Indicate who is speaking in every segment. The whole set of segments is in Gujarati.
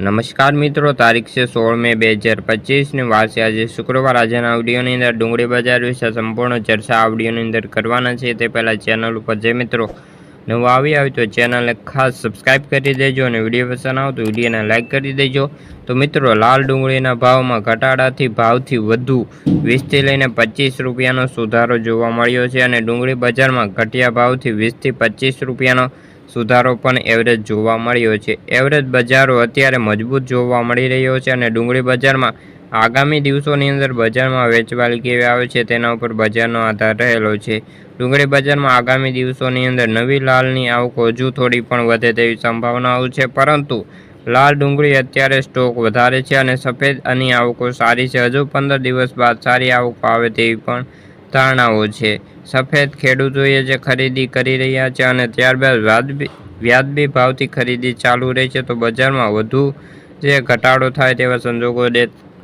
Speaker 1: નમસ્કાર મિત્રો, તારીખ છે સોળ મે બે હજાર પચીસની વાર છે. આજે શુક્રવાર, આજના આવડીઓની અંદર ડુંગળી બજાર વિશે સંપૂર્ણ ચર્ચા આવડીઓની અંદર કરવાના છે. તે પહેલાં ચેનલ ઉપર જે મિત્રો નવા આવી આવે તો ચેનલને ખાસ સબસ્ક્રાઈબ કરી દેજો અને વીડિયો પસંદ આવે તો વિડીયોને લાઇક કરી દેજો. તો મિત્રો, લાલ ડુંગળીના ભાવમાં ઘટાડાથી ભાવથી વધુ વીસથી લઈને પચીસ રૂપિયાનો સુધારો જોવા મળ્યો છે અને ડુંગળી બજારમાં ઘટિયા ભાવથી વીસથી પચીસ રૂપિયાનો સુધારો પણ એવરેજ જોવા મળ્યો છે. એવરેજ બજારો અત્યારે મજબૂત જોવા મળી રહ્યો છે અને ડુંગળી બજારમાં આગામી દિવસોની અંદર બજારમાં વેચવાલી કેવી આવે છે તેના ઉપર બજારનો આધાર રહેલો છે. ડુંગળી બજારમાં આગામી દિવસોની અંદર નવી લાલની આવકો હજુ થોડી પણ વધે તેવી સંભાવનાઓ છે, પરંતુ લાલ ડુંગળી અત્યારે સ્ટોક વધારે છે અને સફેદ અની આવકો સારી છે. હજુ પંદર દિવસ બાદ સારી આવકો આવે તેવી પણ ધારણાઓ છે. સફેદ ખેડૂતોએ જે ખરીદી કરી રહ્યા છે અને ત્યારબાદ વ્યાજબી વ્યાજબી ભાવથી ખરીદી ચાલુ રહી છે, તો બજારમાં વધુ જે ઘટાડો થાય તેવા સંજોગો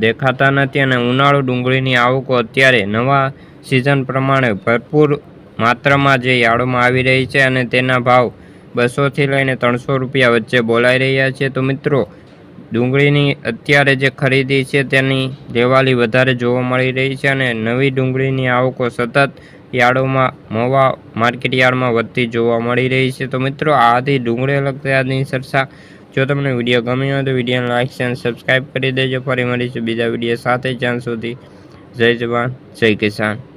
Speaker 1: દેખાતા નથી અને ઉનાળુ ડુંગળીની આવકો અત્યારે નવા સિઝન પ્રમાણે ભરપૂર માત્રામાં જે યાર્ડોમાં આવી રહી છે અને તેના ભાવ બસોથી લઈને ત્રણસો રૂપિયા વચ્ચે બોલાઈ રહ્યા છે. તો મિત્રો ડુંગળીની અત્યારે જે ખરીદી છે તેની લેવાલી વધારે જોવા મળી રહી છે અને નવી ડુંગળીની આવકો સતત યાર્ડોમાં, મવા માર્કેટ યાર્ડમાં વધતી જોવા મળી રહી છે. તો મિત્રો આ હતી ડુંગળી લગતી આજની ચર્ચા. જો તમને વીડિયો ગમ્યો હોય તો વિડીયોને લાઇક અને સબસ્ક્રાઈબ કરી દેજો. ફરી મળીશું બીજા વીડિયો સાથે. જ્યાં સુધી, જય જવાન, જય કિસાન.